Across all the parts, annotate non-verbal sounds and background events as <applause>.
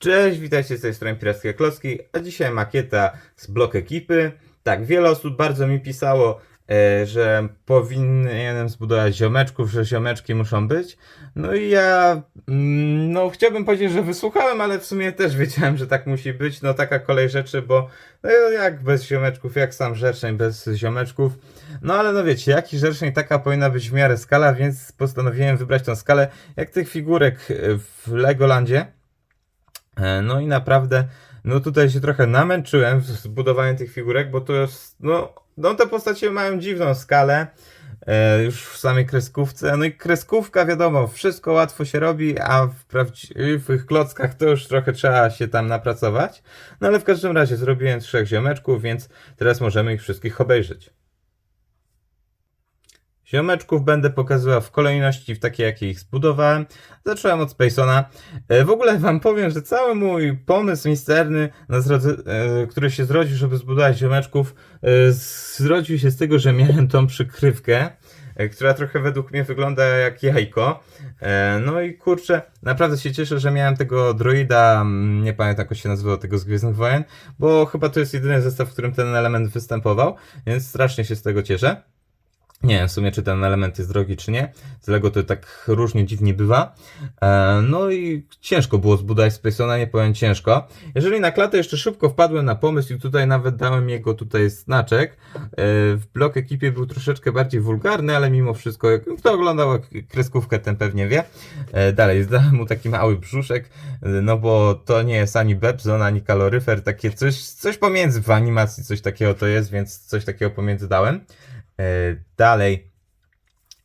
Cześć, witajcie z tej strony Pirackie Klocki, a dzisiaj makieta z blok ekipy. Tak, wiele osób bardzo mi pisało, e, że powinienem zbudować ziomeczków, że ziomeczki muszą być. No i ja, mm, no chciałbym powiedzieć, że wysłuchałem, ale w sumie też wiedziałem, że tak musi być. No taka kolej rzeczy, bo no jak bez ziomeczków, jak sam rzeczeń bez ziomeczków. No ale no wiecie, jaki rzeczeń taka powinna być w miarę skala, więc postanowiłem wybrać tą skalę jak tych figurek e, w Legolandzie. E, No i naprawdę, no tutaj się trochę namęczyłem z budowaniem tych figurek, bo to jest, no, no te postacie mają dziwną skalę, e, już w samej kreskówce, no i kreskówka wiadomo, wszystko łatwo się robi, a w prawdziwych klockach to już trochę trzeba się tam napracować, no ale w każdym razie zrobiłem trzech ziomeczków, więc teraz możemy ich wszystkich obejrzeć. Ziomeczków będę pokazywał w kolejności w takiej, jakiej ich zbudowałem. Zacząłem od Spacona. E, W ogóle wam powiem, że cały mój pomysł misterny, e, który się zrodził, żeby zbudować ziomeczków, e, zrodził się z tego, że miałem tą przykrywkę, która trochę według mnie wygląda jak jajko. No i kurczę, naprawdę się cieszę, że miałem tego droida, mm, nie pamiętam jak się nazywał, tego z Gwiezdnych Wojen, bo chyba to jest jedyny zestaw, w którym ten element występował, więc strasznie się z tego cieszę. Nie wiem w sumie, czy ten element jest drogi, czy nie. Z Lego to tak różnie dziwnie bywa. E, no i ciężko było zbudować Spacona, nie powiem ciężko. Jeżeli na klatę jeszcze szybko wpadłem na pomysł i tutaj nawet dałem jego tutaj znaczek, e, w blok ekipie był troszeczkę bardziej wulgarny, ale mimo wszystko, kto oglądał kreskówkę, ten pewnie wie. E, dalej, <laughs> zdałem mu taki mały brzuszek, no bo to nie jest ani Bebzon, ani kaloryfer, takie coś, coś pomiędzy w animacji, coś takiego to jest, więc coś takiego pomiędzy dałem. E, Dalej,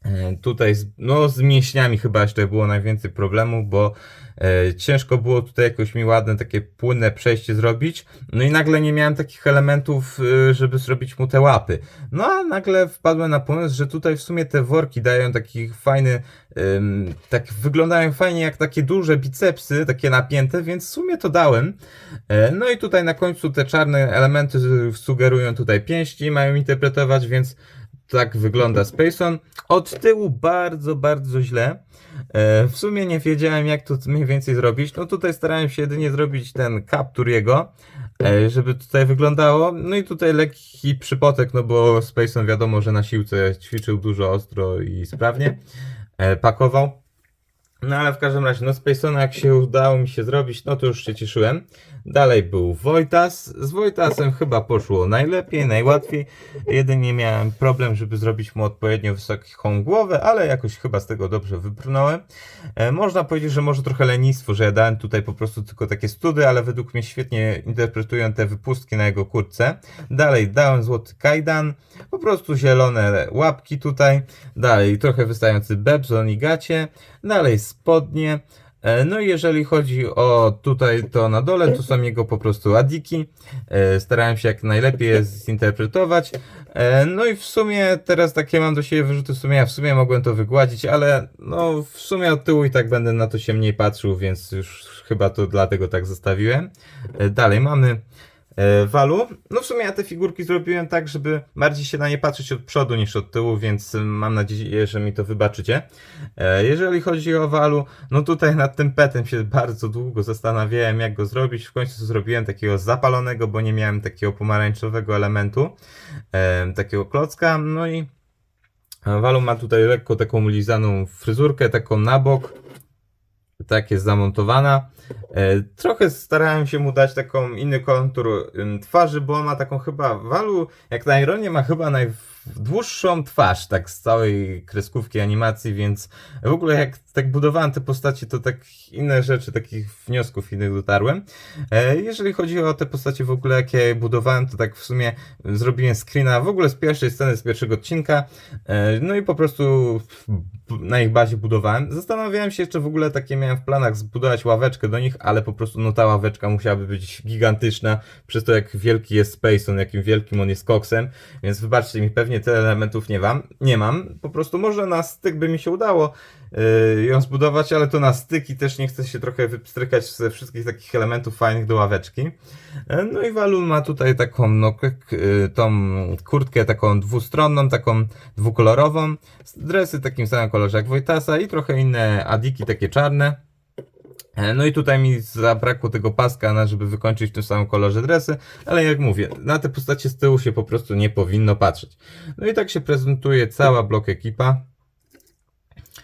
e, tutaj no, z mięśniami chyba jeszcze było najwięcej problemów, bo e, ciężko było tutaj jakoś mi ładne, takie płynne przejście zrobić. No i nagle nie miałem takich elementów, żeby zrobić mu te łapy. No a nagle wpadłem na pomysł, że tutaj w sumie te worki dają taki fajny, tak wyglądają fajnie jak takie duże bicepsy, takie napięte, więc w sumie to dałem. No i tutaj na końcu te czarne elementy sugerują tutaj pięści, mają interpretować, więc tak wygląda Spaceon. Od tyłu bardzo, bardzo źle. E, W sumie nie wiedziałem, jak to mniej więcej zrobić. No tutaj starałem się jedynie zrobić ten kaptur jego, e, żeby tutaj wyglądało. No i tutaj lekki przypotek, no bo Spaceon wiadomo, że na siłce ćwiczył dużo ostro i sprawnie. E, Pakował. No ale w każdym razie, no Spacona jak się udało mi się zrobić, no to już się cieszyłem. Dalej był Wojtas. Z Wojtasem chyba poszło najlepiej, najłatwiej. Jedynie miałem problem, żeby zrobić mu odpowiednio wysoką głowę, ale jakoś chyba z tego dobrze wybrnąłem. E, można powiedzieć, że może trochę lenistwo, że ja dałem tutaj po prostu tylko takie study, ale według mnie świetnie interpretują te wypustki na jego kurtce. Dalej dałem złoty kajdan, po prostu zielone łapki tutaj. Dalej trochę wystający bebzon i gacie. Dalej spodnie. E, No i jeżeli chodzi o tutaj to na dole, to są jego po prostu adiki. E, Starałem się jak najlepiej je zinterpretować. E, No i w sumie teraz takie mam do siebie wyrzuty sumienia. W sumie mogłem to wygładzić, ale no w sumie od tyłu i tak będę na to się mniej patrzył, więc już chyba to dlatego tak zostawiłem. Dalej mamy walu. No w sumie ja te figurki zrobiłem tak, żeby bardziej się na nie patrzeć od przodu niż od tyłu, więc mam nadzieję, że mi to wybaczycie. E, Jeżeli chodzi o walu, no tutaj nad tym petem się bardzo długo zastanawiałem, jak go zrobić. W końcu zrobiłem takiego zapalonego, bo nie miałem takiego pomarańczowego elementu, e, takiego klocka. No i walu ma tutaj lekko taką lizaną fryzurkę, taką na bok. Tak jest zamontowana. E, Trochę starałem się mu dać taką inny kontur twarzy, bo ma taką chyba walu, jak na ironię ma chyba najdłuższą twarz, tak z całej kreskówki animacji, więc w ogóle jak tak budowałem te postacie, to tak inne rzeczy, takich wniosków innych dotarłem. E, Jeżeli chodzi o te postacie w ogóle, jakie budowałem, to tak w sumie zrobiłem screena w ogóle z pierwszej sceny, z pierwszego odcinka, e, no i po prostu na ich bazie budowałem. Zastanawiałem się jeszcze w ogóle, takie miałem w planach zbudować ławeczkę do nich, ale po prostu no ta ławeczka musiałaby być gigantyczna, przez to jak wielki jest Spaceon, jakim wielkim on jest koksem, więc wybaczcie mi, pewnie tyle elementów nie mam, nie mam, po prostu może na styk by mi się udało yy, ją zbudować, ale to na styk i też nie chcę się trochę wypstrykać ze wszystkich takich elementów fajnych do ławeczki. E, No i Walun ma tutaj taką, no, y, tą kurtkę taką dwustronną, taką dwukolorową, dresy takim samym kolorze jak Wojtasa i trochę inne adiki takie czarne. E, No i tutaj mi zabrakło tego paska, na żeby wykończyć w tym samym kolorze dresy, ale jak mówię, na te postacie z tyłu się po prostu nie powinno patrzeć. No i tak się prezentuje cała blok ekipa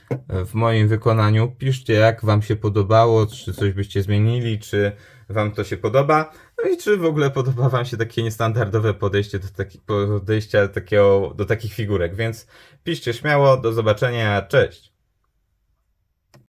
e, w moim wykonaniu. Piszcie jak wam się podobało, czy coś byście zmienili, czy wam to się podoba. No i czy w ogóle podoba wam się takie niestandardowe podejście do takich podejścia takiego, do takich figurek, więc piszcie śmiało, do zobaczenia, cześć!